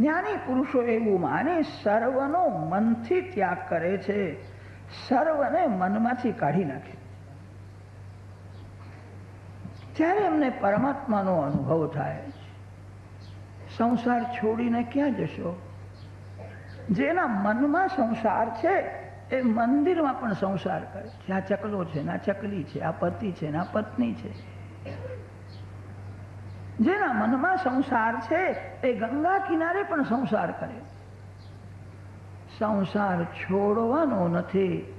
જ્ઞાની પુરુષો એવું માને, સર્વનો મનથી ત્યાગ કરે છે. સર્વને મનમાંથી કાઢી નાખે. ત્યારે એમને પરમાત્માનો અનુભવ થાય સંસાર છોડીને ક્યાં જશો? જેના મનમાં સંસાર છે, એ મંદિરમાં પણ સંસાર કરે છે. આ ચકલો છે, ના ચકલી છે, આ પતિ છે, ના પત્ની છે. જેના મનમાં સંસાર છે, એ ગંગા કિનારે પણ સંસાર કરે. સંસાર છોડવાનો નથી,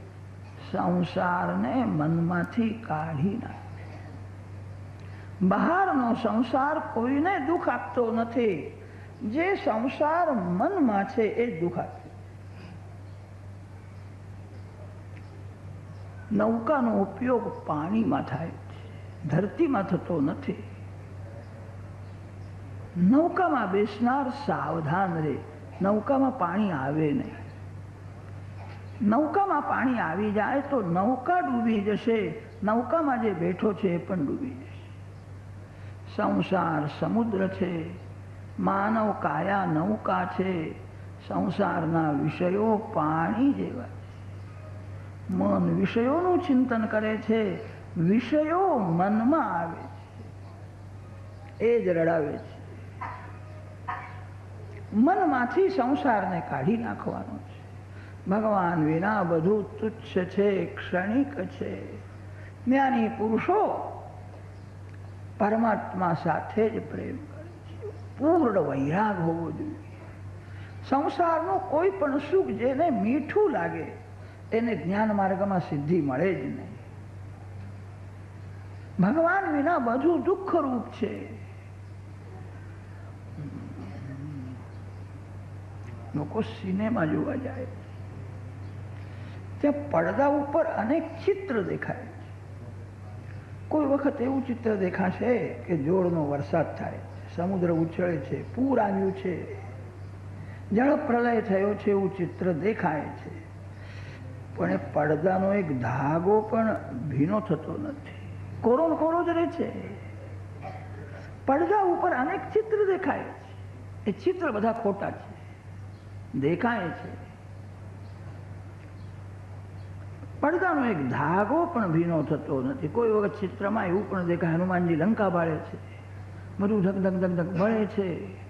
સંસારને મનમાંથી કાઢી નાખે. બહારનો સંસાર કોઈને દુઃખ આપતો નથી, જે સંસાર મનમાં છે, એ દુઃખ આપે. નૌકાનો ઉપયોગ પાણીમાં થાય ધરતીમાં થતો નથી. નૌકામાં બેસનાર સાવધાન રહે નૌકામાં પાણી આવે નહીં. નૌકામાં પાણી આવી જાય તો નૌકા ડૂબી જશે. નૌકામાં જે બેઠો છે એ પણ ડૂબી જશે. સંસાર સમુદ્ર છે. માનવ કાયા નૌકા છે. સંસારના વિષયો પાણી જેવા છે. મન વિષયોનું ચિંતન કરે છે. વિષયો મનમાં આવે છે. એ જ રડાવે છે. મનમાંથી સંસારને કાઢી નાખવાનો છે. ભગવાન વિના બધું તુચ્છ છે, ક્ષણિક છે. જ્ઞાની પુરુષો પરમાત્મા સાથે જ પ્રેમ કરે છે. પૂર્ણ વૈરાગ હોવો જોઈએ. સંસારનું કોઈ પણ સુખ જેને મીઠું લાગે એને જ્ઞાન માર્ગમાં સિદ્ધિ મળે જ નહીં. ભગવાન વિના બધું દુઃખરૂપ છે. લોકો સિનેમા જોવા જાય ત્યાં પડદા ઉપર અનેક ચિત્ર દેખાય કોઈ વખત એવું ચિત્ર દેખાશે કે જોરનો વરસાદ થાય સમુદ્ર ઉછળે છે, પૂર આવ્યું છે. જળ પ્રલય થયો છે એવું ચિત્ર દેખાય છે. પણ એ પડદાનો એક ધાગો પણ ભીનો થતો નથી. કોરો કોરો જ રહે છે. પડદા ઉપર અનેક ચિત્ર દેખાય છે. એ ચિત્ર બધા ખોટા છે. દેખાય છે. પડદાનો એક ધાગો પણ ભીનો થતો નથી. કોઈ વખત ચિત્રમાં એવું પણ દેખાય, હનુમાનજી લંકા બાળે છે. બધું ધક ધક ધક ધક ભળે છે.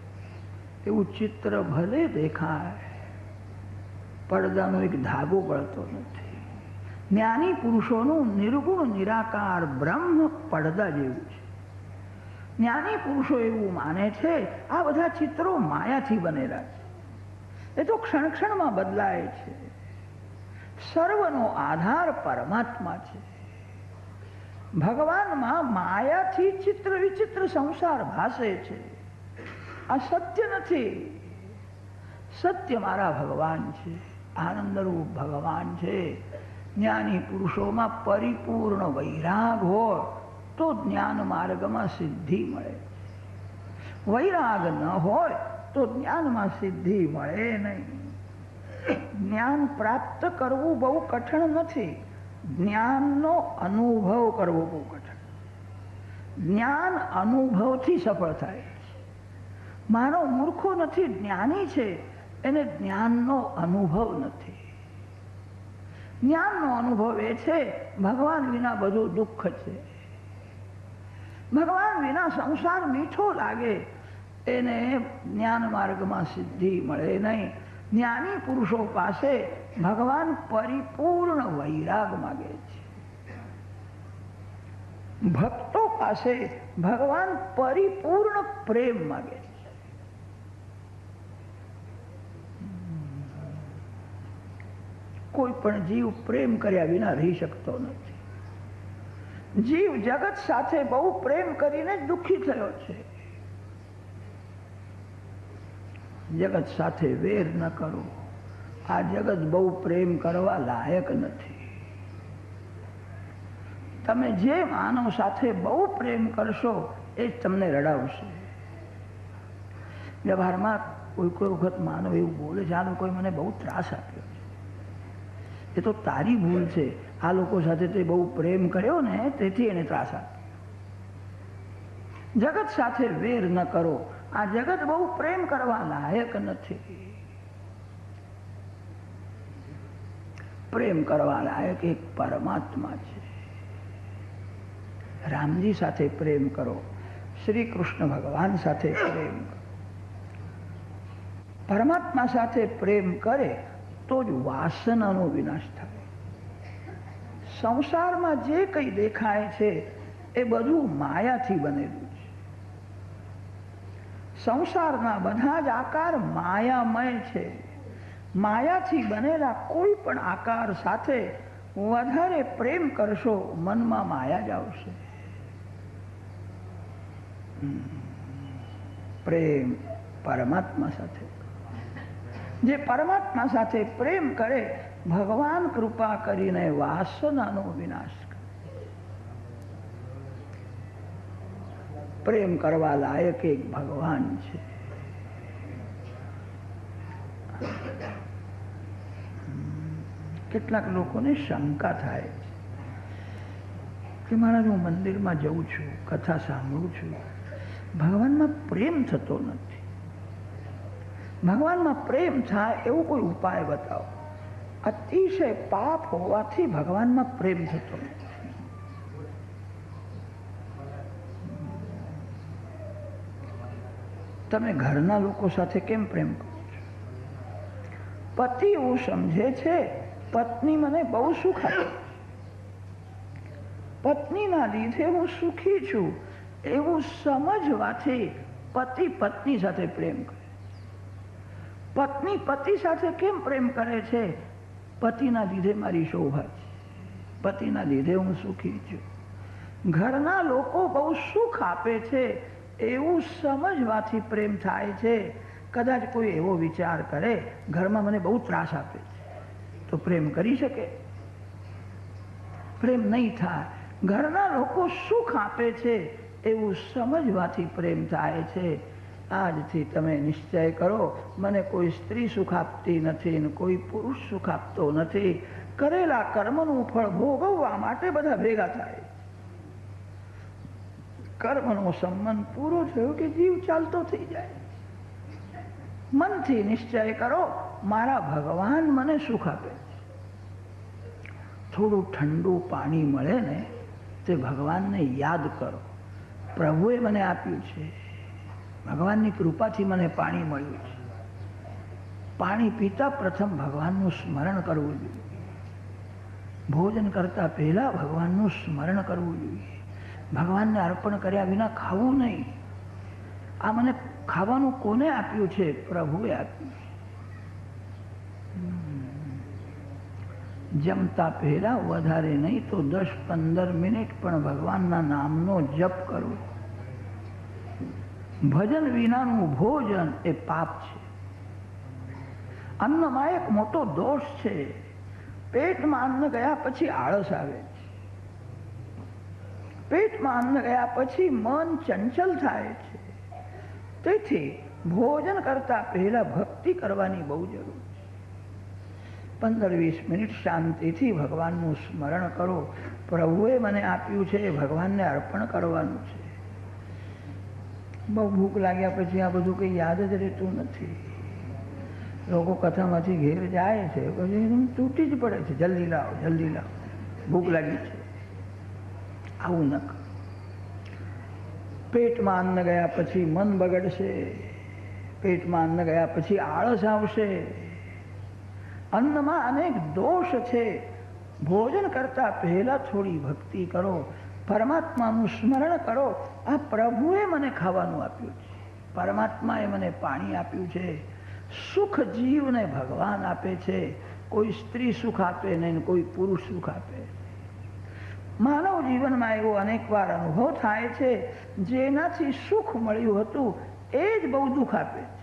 એવું ચિત્ર ભલે દેખાય, પડદાનો એક ધાગો પડતો નથી. જ્ઞાની પુરુષોનું નિર્ગુણ, નિરાકાર બ્રહ્મ પડદા જેવું છે. જ્ઞાની પુરુષો એવું માને છે, આ બધા ચિત્રો માયાથી બનેલા છે. એ તો ક્ષણ ક્ષણમાં બદલાય છે. સર્વનો આધાર પરમાત્મા છે. ભગવાનમાં માયાથી ચિત્ર વિચિત્ર સંસાર ભાસે છે. આ સત્ય નથી. સત્ય મારા ભગવાન છે. આનંદરૂપ ભગવાન છે. જ્ઞાની પુરુષોમાં પરિપૂર્ણ વૈરાગ હોય તો જ્ઞાન માર્ગમાં સિદ્ધિ મળે વૈરાગ ન હોય તો જ્ઞાનમાં સિદ્ધિ મળે નહીં. જ્ઞાન પ્રાપ્ત કરવું બહુ કઠણ નથી. જ્ઞાનનો અનુભવ કરવો બહુ કઠણ. જ્ઞાન અનુભવથી સફળ થાય. મારો મૂર્ખો નથી, જ્ઞાની છે. એને જ્ઞાનનો અનુભવ નથી. જ્ઞાનનો અનુભવ એ છે, ભગવાન વિના બધું દુઃખ છે. ભગવાન વિના સંસાર મીઠો લાગે. એને જ્ઞાન માર્ગમાં સિદ્ધિ મળે નહીં. જ્ઞાની પુરુષો પાસે ભગવાન પરિપૂર્ણ વૈરાગ માગે છે. ભક્તો પાસે ભગવાન પરિપૂર્ણ પ્રેમ માગે છે. કોઈ પણ જીવ પ્રેમ કર્યા વિના રહી શકતો નથી. જીવ જગત સાથે બહુ પ્રેમ કરીને દુઃખી થયો છે. જગત સાથે વેર ન કરો. આ જગત બહુ પ્રેમ કરવા લાયક નથી. તમે જે માનવ સાથે બહુ પ્રેમ કરશો, એ જ તમને રડાવશે. વ્યવહારમાં કોઈ કોઈ વખત માનવ એવું બોલે છે, આનો કોઈ મને બહુ ત્રાસ આપ્યો છે. એ તો તારી ભૂલ છે. આ લોકો સાથે તે બહુ પ્રેમ કર્યો ને, તેથી એને ત્રાસ આપ્યો. જગત સાથે વેર ન કરો. આ જગત બહુ પ્રેમ કરવા લાયક નથી. પ્રેમ કરવા લાયક એક પરમાત્મા છે. રામજી સાથે પ્રેમ કરો, શ્રી કૃષ્ણ ભગવાન સાથે પ્રેમ કરો. પરમાત્મા સાથે પ્રેમ કરે તો જ વાસનાનો વિનાશ થાય. સંસારમાં જે કંઈ દેખાય છે, એ બધું માયાથી બનેલું સંસારના બધા જ આકાર માયામય છે. માયાથી બનેલા કોઈ પણ આકાર સાથે વધારે પ્રેમ કરશો, મનમાં માયા જ આવશે. પ્રેમ પરમાત્મા સાથે. જે પરમાત્મા સાથે પ્રેમ કરે, ભગવાન કૃપા કરીને વાસનાનો વિનાશ પ્રેમ કરવા લાયક એક ભગવાન છે. કેટલાક લોકોને શંકા થાય કે મહારાજ, હું મંદિરમાં જઉં છું, કથા સાંભળું છું. ભગવાનમાં પ્રેમ થતો નથી. ભગવાનમાં પ્રેમ થાય એવો કોઈ ઉપાય બતાવો. અતિશય પાપ હોવાથી ભગવાનમાં પ્રેમ થતો નથી. તમે ઘરના લોકો સાથે કેમ પ્રેમ કરો છો? પતિ એવું સમજે છે, પત્ની મને બહુ સુખ આપે પત્નીના લીધે હું સુખી છું, એવું સમજવાથી પતિ પત્ની સાથે પ્રેમ કરે પત્ની પતિ સાથે કેમ પ્રેમ કરે છે? પતિના લીધે મારી શોભા છે. પતિના લીધે હું સુખી છું. ઘરના લોકો બહુ સુખ આપે છે એવું સમજવાથી પ્રેમ થાય છે. કદાચ કોઈ એવો વિચાર કરે, ઘરમાં મને બહુ ત્રાસ આપે છે. તો પ્રેમ કરી શકે. પ્રેમ નહીં થાય. ઘરના લોકો સુખ આપે છે. એવું સમજવાથી પ્રેમ થાય છે. આજથી તમે નિશ્ચય કરો, મને કોઈ સ્ત્રી સુખ આપતી નથી ને કોઈ પુરુષ સુખ આપતો નથી. કરેલા કર્મનું ફળ ભોગવવા માટે બધા ભેગા થાય. કર્મનો સંબંધ પૂરો થયો કે જીવ ચાલતો થઈ જાય. મનથી નિશ્ચય કરો, મારા ભગવાન મને સુખ આપે થોડું ઠંડુ પાણી મળે ને, તે ભગવાનને યાદ કરો. પ્રભુએ મને આપ્યું છે. ભગવાનની કૃપાથી મને પાણી મળ્યું છે. પાણી પીતા પ્રથમ ભગવાનનું સ્મરણ કરવું જોઈએ. ભોજન કરતા પહેલા ભગવાનનું સ્મરણ કરવું જોઈએ. ભગવાનને અર્પણ કર્યા વિના ખાવું નહીં. આ મને ખાવાનું કોને આપ્યું છે? પ્રભુએ આપ્યું જમતા પહેલા વધારે નહીં તો દસ પંદર મિનિટ પણ ભગવાનના નામનો જપ કરવો ભજન વિનાનું ભોજન એ પાપ છે. અન્નમાં એક મોટો દોષ છે. પેટમાં અન્ન ગયા પછી આળસ આવે. પેટમાં અન્ન ગયા પછી મન ચંચલ થાય છે. તેથી ભોજન કરતા પહેલા ભક્તિ કરવાની બહુ જરૂર છે. પંદર વીસ મિનિટ શાંતિથી ભગવાનનું સ્મરણ કરો. પ્રભુએ મને આપ્યું છે, ભગવાનને અર્પણ કરવાનું છે. બહુ ભૂખ લાગ્યા પછી આ બધું કંઈ યાદ જ રહેતું નથી. લોકો કથામાંથી ઘેર જાય છે, પછી તૂટી જ પડે છે. જલ્દી લાવો જલ્દી લાવો. ભૂખ લાગી છે. આવું ન પેટમાં અન્ન ગયા પછી મન બગડશે. પેટમાં અન્ન ગયા પછી આળસ આવશે. અન્નમાં અનેક દોષ છે. ભોજન કરતા પહેલા થોડી ભક્તિ કરો. પરમાત્માનું સ્મરણ કરો. આ પ્રભુએ મને ખાવાનું આપ્યું છે. પરમાત્માએ મને પાણી આપ્યું છે. સુખ જીવને ભગવાન આપે છે. કોઈ સ્ત્રી સુખ આપે નહીં, કોઈ પુરુષ સુખ આપે. માનવ જીવનમાં એવો અનેકવાર અનુભવ થાય છે, જેનાથી સુખ મળ્યું હતું, એ જ બહુ દુઃખ આપે છે.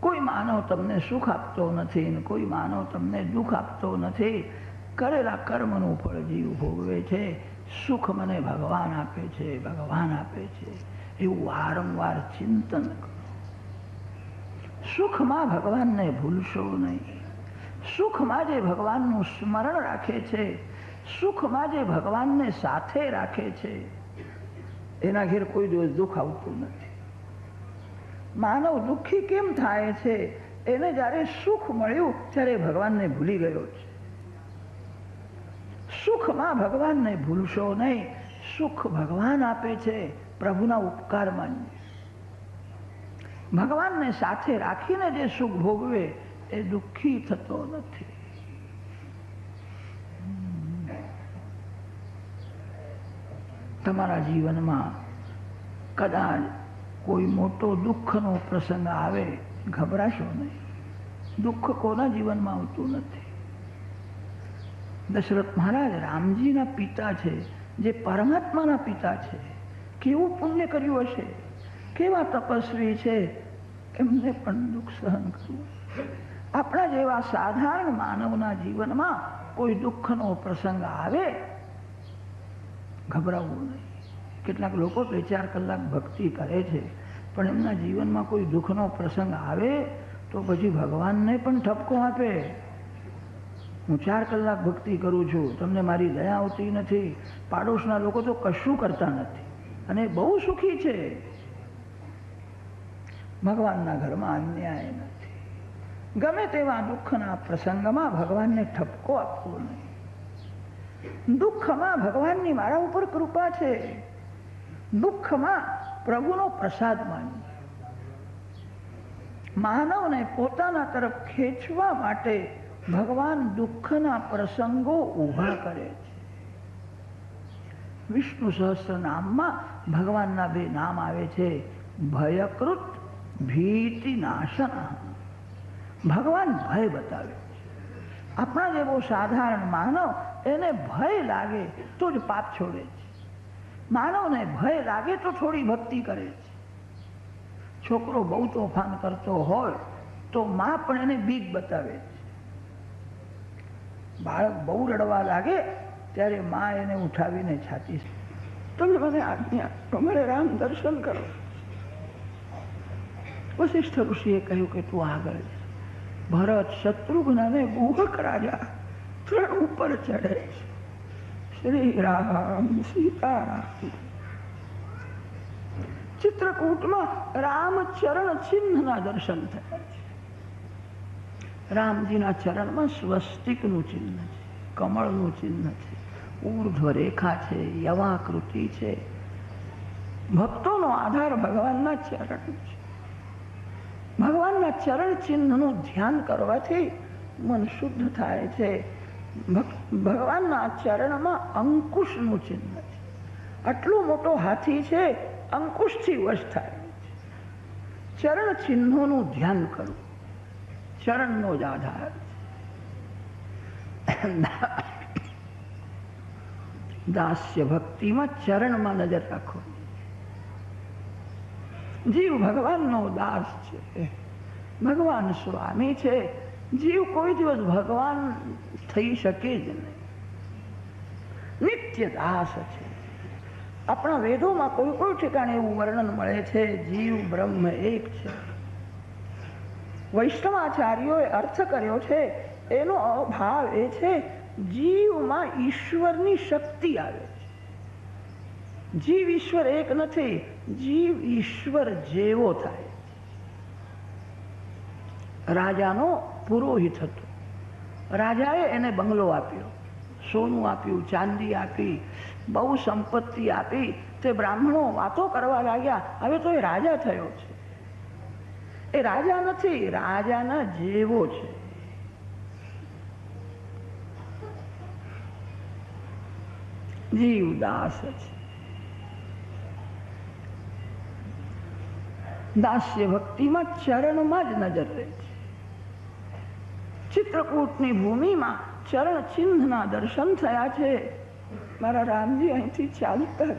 કોઈ માનવ તમને સુખ આપતો નથી ને કોઈ માનવ તમને દુઃખ આપતો નથી, કરેલા કર્મનું ફળ જીવ ભોગવે છે, સુખ મને ભગવાન આપે છે, ભગવાન આપે છે, એવું વારંવાર ચિંતન કરો. સુખમાં ભગવાનને ભૂલશો નહીં. સુખમાં જે ભગવાનનું સ્મરણ રાખે છે. સુખમાં જે ભગવાનને સાથે રાખે છે. એના ઘેર કોઈ દિવસ દુઃખ આવતું નથી. માનવ દુઃખી કેમ થાય છે? એને જ્યારે સુખ મળ્યું, ત્યારે ભગવાનને ભૂલી ગયો છે. સુખમાં ભગવાનને ભૂલશો નહીં. સુખ ભગવાન આપે છે, પ્રભુના ઉપકાર માનજે ભગવાનને સાથે રાખીને જે સુખ ભોગવે એ દુઃખી થતો નથી. તમારા જીવનમાં કદાચ કોઈ મોટો દુઃખનો પ્રસંગ આવે, ગભરાશો નહીં. દુઃખ કોના જીવનમાં આવતું નથી? દશરથ મહારાજ રામજીના પિતા છે, જે પરમાત્માના પિતા છે. કેવું પુણ્ય કર્યું હશે? કેવા તપસ્વી છે? એમને પણ દુઃખ સહન કરવું. આપણા જેવા સાધારણ માનવના જીવનમાં કોઈ દુઃખનો પ્રસંગ આવે ગભરાવવું નહીં. કેટલાક લોકો બે ચાર કલાક ભક્તિ કરે છે, પણ એમના જીવનમાં કોઈ દુઃખનો પ્રસંગ આવે, તો પછી ભગવાનને પણ ઠપકો આપે. હું ચાર કલાક ભક્તિ કરું છું, તમને મારી દયા આવતી નથી. પાડોશના લોકો તો કશું કરતા નથી, અને બહુ સુખી છે. ભગવાનના ઘરમાં અન્યાય નથી. ગમે તેવા દુઃખના પ્રસંગમાં ભગવાનને ઠપકો આપવો નહીં. દુઃખમાં ભગવાનની મારા ઉપર કૃપા છે. દુઃખમાં પ્રભુનો પ્રસાદ માનવો માનવને પોતાના તરફ ખેંચવા માટે ભગવાન દુઃખના પ્રસંગો ઊભા કરે છે. વિષ્ણુ સહસ્ત્ર નામમાં ભગવાનના બે નામ આવે છે. ભયકૃત ભીતિ નાશન ભગવાન ભય બતાવે આપણા જેવો સાધારણ માનવ એને ભય લાગે તો જ પાપ છોડે છે. માનવને ભય લાગે તો થોડી ભક્તિ કરે છે. છોકરો બહુ તોફાન કરતો હોય તો મા પણ એને બીક બતાવે છે. બાળક બહુ રડવા લાગે ત્યારે મા એને ઉઠાવીને છાતી તમે મને આજ્ઞા તમારે રામ દર્શન કરો. વશિષ્ઠ ઋષિએ કહ્યું કે તું આગળ જા. ભરત શત્રુઘ્ન અને ગુહક રાજા ત્રણ ઉપર ચડે છે. શ્રી રામ સીતારામ. ચિત્રકૂટમાં રામચરણ ચિહ્નના દર્શન થયા છે. રામજીના ચરણમાં સ્વસ્તિકનું ચિહ્ન છે, કમળનું ચિહ્ન છે, ઉર્ધ્વ રેખા છે, યવાકૃતિ છે. ભક્તોનો આધાર ભગવાનના ચરણ છે. ભગવાનના ચરણ ચિહ્નનું ધ્યાન કરવાથી મન શુદ્ધ થાય છે. ભગવાનના ચરણમાં અંકુશનું ચિહ્ન છે. આટલો મોટો હાથી છે, અંકુશથી વશ થાય છે. ચરણ ચિહ્નોનું ધ્યાન કરવું, ચરણનો જ આધાર દાસ્ય ભક્તિમાં ચરણમાં નજર રાખો. જીવ ભગવાનનો દાસ છે ભગવાન સ્વામી છે જીવ કોઈ દિવસ ભગવાન થઈ શકે જ નહીં નિત્ય દાસ છે આપણા વેદોમાં કોઈ કોઈ ઠેકાણે એવું વર્ણન મળે છે જીવ બ્રહ્મ એક છે વૈષ્ણવાચાર્યોએ અર્થ કર્યો છે એનો ભાવ એ છે જીવમાં ઈશ્વરની શક્તિ આવે જીવ ઈશ્વર એક નથી, જીવ ઈશ્વર જેવો થાય. રાજાનો પુરોહિત હતો. રાજાએ એને બંગલો આપ્યો, સોનું આપ્યું, ચાંદી આપી, બહુ સંપત્તિ આપી, તે બ્રાહ્મણો વાતો કરવા લાગ્યા, હવે તો એ રાજા થયો છે. એ રાજા નથી, રાજાના જેવો છે. જીવ દાસ છે. દાસ્ય ભક્તિમાં ચરણમાં જ નજર રહે છે. ચિત્રકૂટની ભૂમિમાં ચરણ ચિહ્નના દર્શન થયા છે. મારા રામજી અહીંથી ચાલતા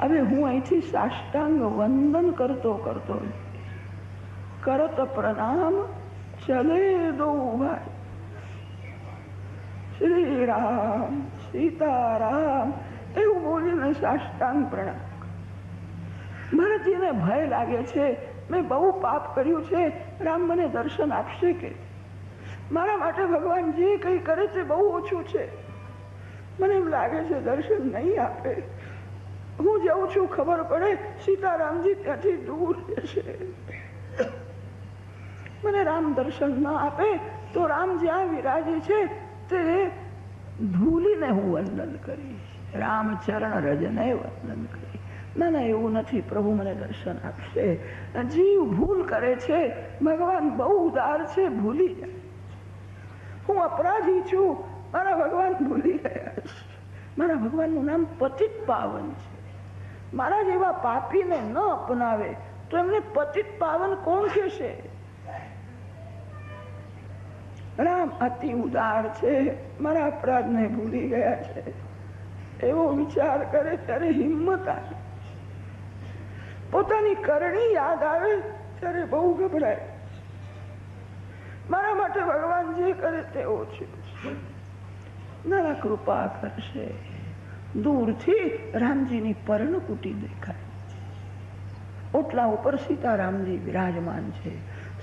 હવે હું અહીંથી સાષ્ટાંગ વંદન કરતો કરતો કરત પ્રણામ ચલે દો ભાઈ. શ્રી રામ, સીતારામ એવું બોલીને સાષ્ટાંગ પ્રણામ. ભરતજીને ભય લાગે છે. મેં બહુ પાપ કર્યું છે. રામ મને દર્શન આપશે કે? મારા માટે ભગવાન જે કંઈ કરે છે બહુ ઓછું છે. મને એમ લાગે છે દર્શન નહીં આપે. હું જાઉં છું, ખબર પડે. સીતારામજી ત્યાંથી દૂર જશે મને રામ દર્શન ના આપે, તો રામ જ્યાં વિરાજે છે, તે ધૂલીને હું વંદન કરીશ. રામચરણ રજને વંદન કરી. ના ના એવું નથી, પ્રભુ મને દર્શન આપશે. જીવ ભૂલ કરે છે, ભગવાન બહુ ઉદાર છે, ભૂલી જાય હું અપરાધી છું, મારા ભગવાન ભૂલી ગયા છે. મારા ભગવાનનું નામ પતિત પાવન છે. મારા જેવા પાપીને ન અપનાવે, તો એમને પતિત પાવન કોણ કહેશે? રામ અતિ ઉદાર છે, મારા અપરાધને ભૂલી ગયા છે. એવો વિચાર કરે ત્યારે હિંમત આવે. પોતાની કરણી યાદ આવે ત્યારે બહુ ગભરાય. મારા માટે ભગવાન જે કરે તે ઓછું નાના કૃપા કરશે. દૂરથી રામજીની પર્ણકુટી દેખાય. ઓટલા ઉપર સીતારામજી વિરાજમાન છે.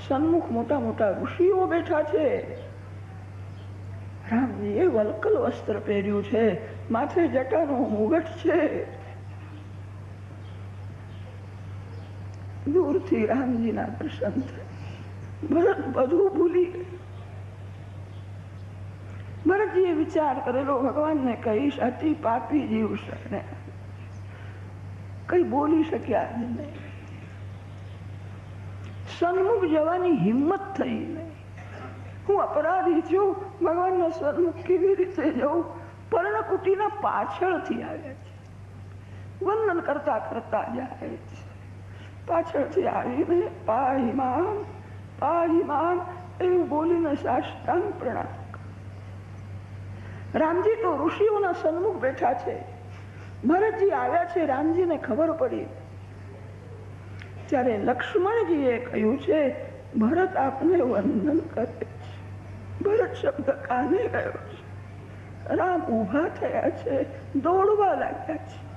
સન્મુખ મોટા મોટા ઋષિઓ બેઠા છે. રામજીએ વલકલ વસ્ત્ર પહેર્યું છે. માથે જટાનો મુગટ છે. દૂરથી રામજીના પ્રસન્ન ભરત બધું ભૂલી ભરતજીએ વિચાર કરેલો ભગવાનને કહીશ, અતિ પાપી જીવ શરણે. કઈ બોલી શક્યા નહીં. સન્મુખ જવાની હિંમત થઈ નહીં. હું અપરાધી છું. ભગવાનના સન્મુખ કેવી રીતે જવું પર્ણકુટીના પાછળથી આવે છે. વંદન કરતા કરતા જાય છે. પાછળથી આવીને પાહી મામ પાહી મામ એવું બોલીને સાષ્ટાંગ પ્રણામ રામજી તો ઋષિઓના સન્મુખ બેઠા છે. ભરતજી આવ્યા છે, રામજીને ખબર પડી. ત્યારે લક્ષ્મણજીએ કહ્યું છે, ભરત આપને વંદન કરે છે. ભરત શબ્દ કાને ગયો રામ ઊભા થયા છે, દોડવા લાગ્યા છે.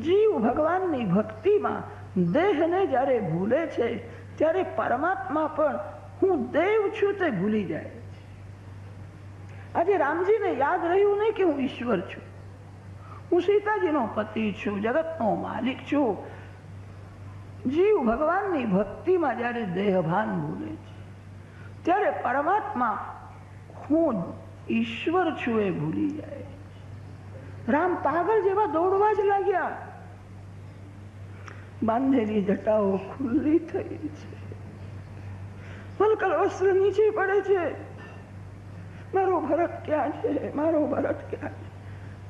જીવ ભગવાનની ભક્તિમાં દેહને જ્યારે ભૂલે છે, ત્યારે પરમાત્મા પણ હું દેવ છું તે ભૂલી જાય છે. આજે રામજીને યાદ રહ્યું નહીં કે હું ઈશ્વર છું? હું સીતાજીનો પતિ છું, જગતનો માલિક છું. જીવ ભગવાનની ભક્તિમાં જ્યારે દેહભાન ભૂલે છે, ત્યારે પરમાત્મા હું ઈશ્વર છું એ ભૂલી જાય. રામ પાગલ જેવા દોડવા જ લાગ્યા. બાંધેલી જટાઓ ખુલ્લી થઈ છે. વસ્ત્ર નીચે પડે છે. મારો ભરત ક્યાં છે? મારો ભરત ક્યાં છે?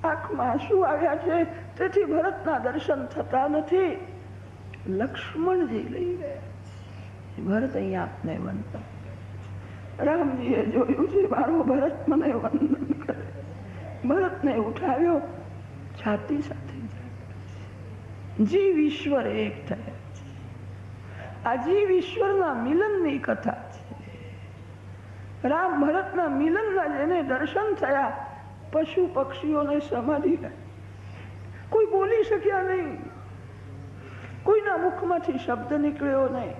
આંખમાં શું આવ્યા છે. તેથી ભરતના દર્શન થતા નથી. લક્ષ્મણજી લઈ ગયા ભરત અહીંયા આપને વંદન રામજીએ જોયું છે, મારો ભરત મને વંદન કરે ભરતને ઉઠાવ્યો, છાતી સાથે જીવ ઈશ્વર એક થયા આ જીવ ઈશ્વરના મિલનની કથા છે. રામ ભરતના મિલનના જેને દર્શન થયા, પશુ પક્ષીઓને સમાધિ કોઈ બોલી શક્યા નહીં. કોઈના મુખમાંથી શબ્દ નીકળ્યો નહીં.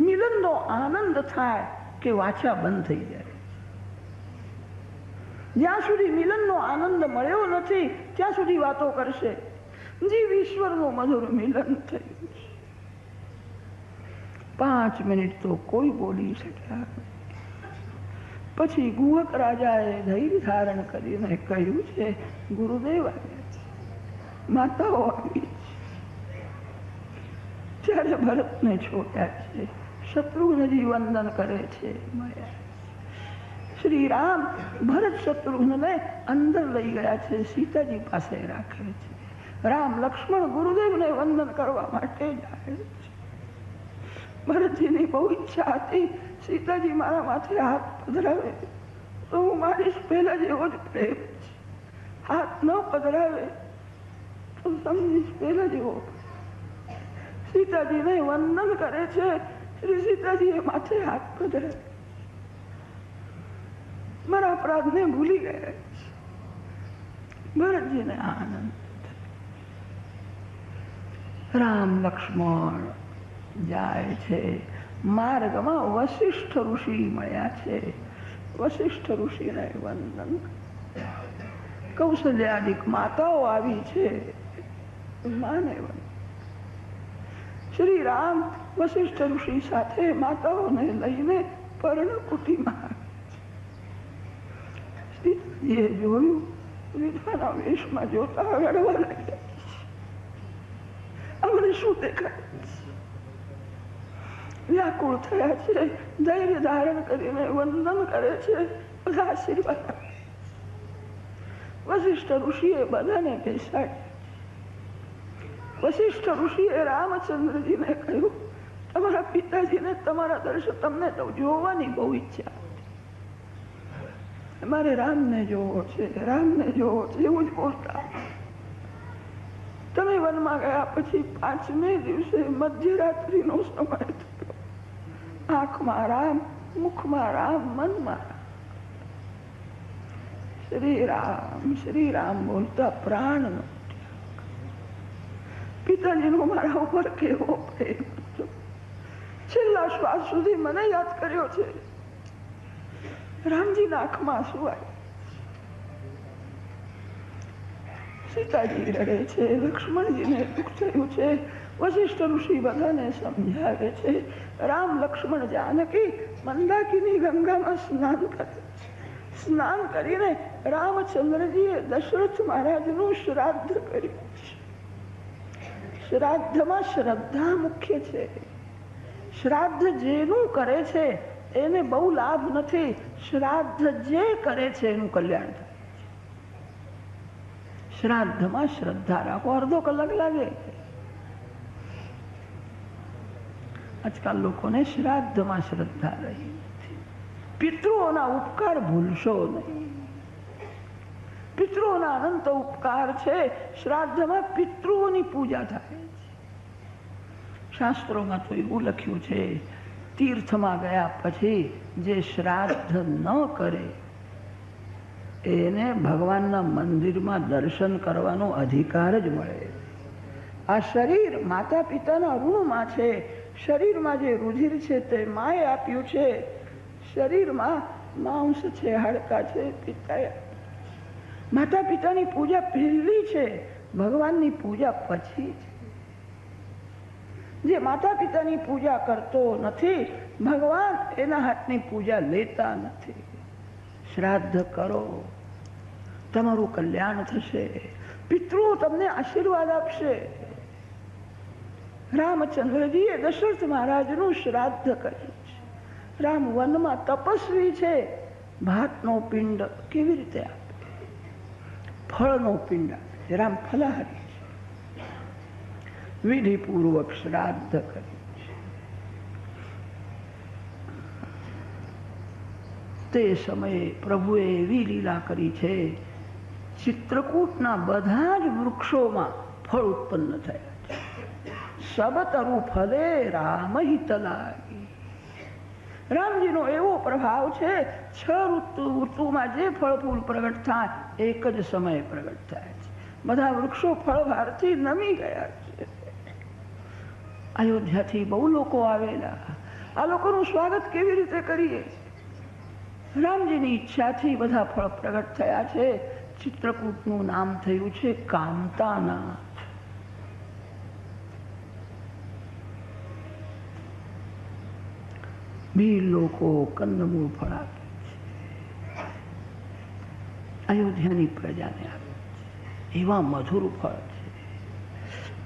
મિલનનો આનંદ થાય. કે વાછા બંધ થઈ જાય. જ્યાં સુધી મિલનનો આનંદ મળ્યો નથી, ત્યાં સુધી વાતો કરશે. જીવ ઈશ્વરનું મધુર મિલન થયું પાંચ મિનિટ તો કોઈ બોલી શક્યા પછી ગુહક રાજાએ ધૈર્ય ધારણ કરીને કહ્યું છે, ગુરુદેવ આવ્યા છે, માતાઓ આવી છે. ત્યારે ભરતને છોડ્યા છે શત્રુઘ્નજી વંદન કરે છે. શ્રી રામ ભરત શત્રુઘ્નને અંદર લઈ ગયા છે, સીતાજી પાસે રાખે છે. રામ લક્ષ્મણ ગુરુદેવને વંદન કરવા માટે જાય છે. ભરતજીની બહુ ઈચ્છા હતી, સીતાજી મારા માથે હાથ પધરાવે તો હું મારીશ પહેલા જેવો જ પ્રેમ છે. હાથ ન પધરાવે તો સમજીશ પહેલા જેવો. સીતાજીને વંદન કરે છે શ્રી સીતાજીએ માથે હાથ પધરે મારા અપરાધને ભૂલી ગયા ભરતજીને આનંદ રામ લક્ષ્મણ જાય છે. માર્ગમાં વશિષ્ઠ ઋષિ મળ્યા છે. વશિષ્ઠ ઋષિને વંદન. કૌશલ્યાદિક માતાઓ આવી છે. માને વંદન. શ્રી રામ વશિષ્ઠ ઋષિ સાથે માતાઓને લઈને પર્ણકુટીમાં સીતાજીએ જોયું, વિધવાના વેશમાં જોતા રડવા લાગ્યા. અમને શું દેખાય? વ્યાકુળ થયા છે, ધૈર્ય ધારણ કરીને વંદન કરે છે, બધા આશીર્વાદ. વશિષ્ઠ ઋષિએ બધાને બેસાડ્યા વશિષ્ઠ ઋષિએ રામચંદ્રજીને કહ્યું, તમારા પિતાજીને તમારા દર્શન તમને જોવાની બહુ ઈચ્છા મારે રામને જોવો છે, રામને જોવો છે, એવું જ બોલતા. તમે વનમાં ગયા પછી પાંચમે દિવસે મધ્યરાત્રિનો સમય થયો. આંખમાં રામ, મુખમાં રામ, મનમાં રામ. શ્રી રામ શ્રી રામ બોલતા પ્રાણનો પિતાજીનો મારા ઉપર કેવો છેલ્લા શ્વાસ સુધી મને યાદ કર્યો છે રામજીના આંખમાં શું સીતાજી રડે છે લક્ષ્મણજીને દુઃખ થયું છે વશિષ્ઠ ઋષિ બધાને સમજાવે છે રામ લક્ષ્મણ જાનકી મંદાકીની ગંગામાં સ્નાન કરે છે સ્નાન કરીને રામચંદ્રજીએ દશરથ મહારાજનું શ્રાદ્ધ કર્યું શ્રાદ્ધમાં શ્રદ્ધા મુખ્ય છે. શ્રાદ્ધ જેનું કરે છે, એને બહુ લાભ નથી. શ્રાદ્ધ જે કરે છે, એનું કલ્યાણ થાય. શ્રાદ્ધમાં શ્રદ્ધા રાખો, અડધો કલાક લાગે. આજકાલ લોકોને શ્રાદ્ધમાં શ્રદ્ધા રહી પિતૃઓના ઉપકાર ભૂલશો નહીં. પિતૃઓના અનંત ઉપકાર છે. શ્રાદ્ધમાં પિતૃઓની પૂજા થાય. શાસ્ત્રોમાં તો એવું લખ્યું છે, તીર્થમાં ગયા પછી જે શ્રાદ્ધ ન કરે, એને ભગવાનના મંદિરમાં દર્શન કરવાનો અધિકાર જ મળે. આ શરીર માતા પિતાના ઋણમાં છે. શરીરમાં જે રુધિર છે તે માએ આપ્યું છે. શરીરમાં માંસ છે, હાડકા છે પિતાએ માતા પિતાની પૂજા પહેલી છે. ભગવાનની પૂજા પછી છે જે માતા પિતાની પૂજા કરતો નથી, ભગવાન એના હાથની પૂજા લેતા નથી. શ્રાદ્ધ કરો, તમારું કલ્યાણ થશે, પિતૃ તમને આશીર્વાદ આપશે. રામચંદ્રજીએ દશરથ મહારાજનું શ્રાદ્ધ કર્યું છે. રામ વનમાં તપસ્વી છે, ભાતનો પિંડ કેવી રીતે આપે? ફળનો પિંડ આપે, રામ ફલાહારી. વિધિપૂર્વક શ્રાદ્ધ કરે છે. તે સમયે પ્રભુએ એવી લીલા કરી છે, ચિત્રકૂટના બધા જ વૃક્ષોમાં ફળ ઉત્પન્ન થયા છે. સબતરુ ફલે રામ હિતલાગી રામજીનો એવો પ્રભાવ છે, છ ઋતુ, ઋતુમાં જે ફળ ફૂલ પ્રગટ થાય, એક જ સમયે પ્રગટ થાય છે. બધા વૃક્ષો ફળભારથી નમી ગયા છે. અયોધ્યાથી બહુ લોકો આવેલા. આ લોકોનું સ્વાગત કેવી રીતે કરીએ? રામજીની ઈચ્છાથી બધા ફળ પ્રગટ થયા છે. ચિત્રકૂટનું નામ થયું છે કાંતાનાથ. બી લોકો કંદમૂળ ફળ આપે છે. અયોધ્યાની પ્રજાને આપે છે. એવા મધુર ફળ છે.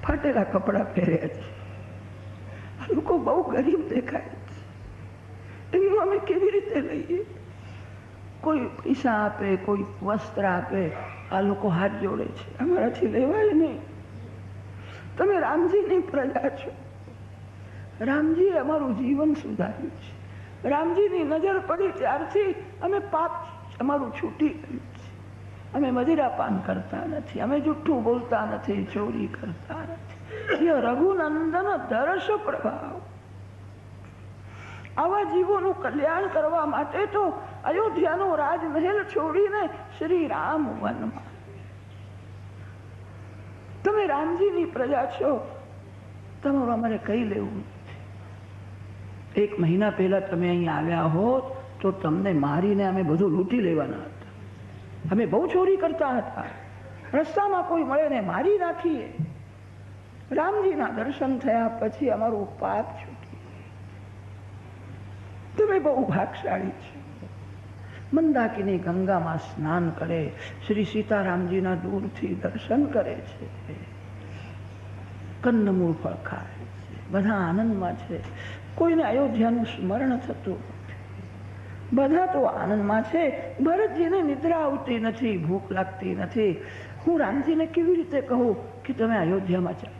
ફાટેલા કપડાં પહેર્યા છે. લોકો બહુ ગરીબ દેખાય એનું અમે કેવી રીતે લઈએ? કોઈ પૈસા આપે, કોઈ વસ્ત્ર આપે, આ લોકો હાથ જોડે છે. અમારાથી લેવાય નહીં. તમે રામજીની પ્રજા છો. રામજીએ અમારું જીવન સુધાર્યું છે. રામજીની નજર પડી ત્યારથી અમે પાપ અમારું છૂટી ગયું છે. અમે મદિરાપાન કરતા નથી. અમે જુઠ્ઠું બોલતા નથી, ચોરી કરતા નથી. રઘુનંદન દર્શ પ્રભાવ. આવા જીવોનું કલ્યાણ કરવા માટે તો અયોધ્યાનો રાજમહેલ છોડીને શ્રી રામ વનમાં. તમે રામજીની પ્રજા છો. તમારું અમારે કઈ લેવું એક મહિના પહેલા તમે અહીં આવ્યા હોત તો તમને મારીને અમે બધું લૂંટી લેવાના હતા. અમે બહુ ચોરી કરતા હતા. રસ્તામાં કોઈ મળે ને મારી નાખીએ. રામજીના દર્શન થયા પછી અમારું પાપ છૂટી તમે બહુ ભાગશાળી છો. મંદાકિની ગંગામાં સ્નાન કરે, શ્રી સીતારામજીના દૂરથી દર્શન કરે છે. કંદમૂળ ફળ ખાય છે. બધા આનંદમાં છે. કોઈને અયોધ્યાનું સ્મરણ થતું બધા તો આનંદમાં છે. ભરતજીને નિદ્રા આવતી નથી, ભૂખ લાગતી નથી. હું રામજીને કેવી રીતે કહું કે તમે અયોધ્યામાં ચાલો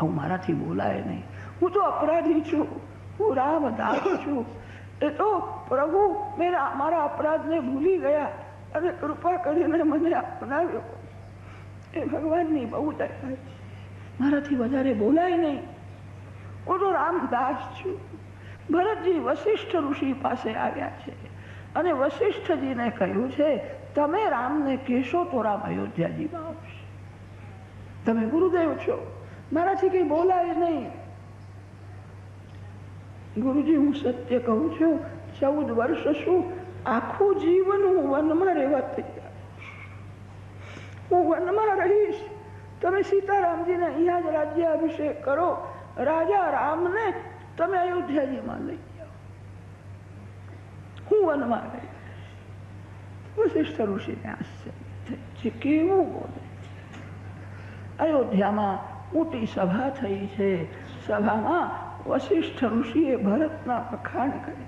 આવું મારાથી બોલાય નહીં. હું તો અપરાધી છું. હું રામદાસ છું. એ તો પ્રભુ, મેરા, મારા અપરાધને ભૂલી ગયા અને કૃપા કરીને મને અપનાવ્યો. એ ભગવાનની બહુ દયા મારાથી વધારે બોલાય નહીં. હું તો રામદાસ છું. ભરતજી વશિષ્ઠ ઋષિ પાસે આવ્યા છે અને વશિષ્ઠજીને કહ્યું છે, તમે રામને કહેશો તો રામ અયોધ્યાજીમાં આવશે તમે ગુરુદેવ છો. મારાથી કઈ બોલાય નહીં. ગુરુજી, હું સત્ય કહું છું, ચૌદ વર્ષ શું આખું જીવન હું વનમાં રહેવા તૈયાર હું વનમાં રહીશ. તમે સીતારામજીને અહીંયા જ રાજ્યાભિષેક કરો. રાજા રામને તમે અયોધ્યાજીમાં લઈ જાઓ. હું વનમાં રહીશ. વશિષ્ઠ ઋષિને આશ્ચર્ય કેવું બોલે અયોધ્યામાં મોટી સભા થઈ છે. સભામાં વશિષ્ઠ ઋષિએ ભરતના વખાણ કર્યા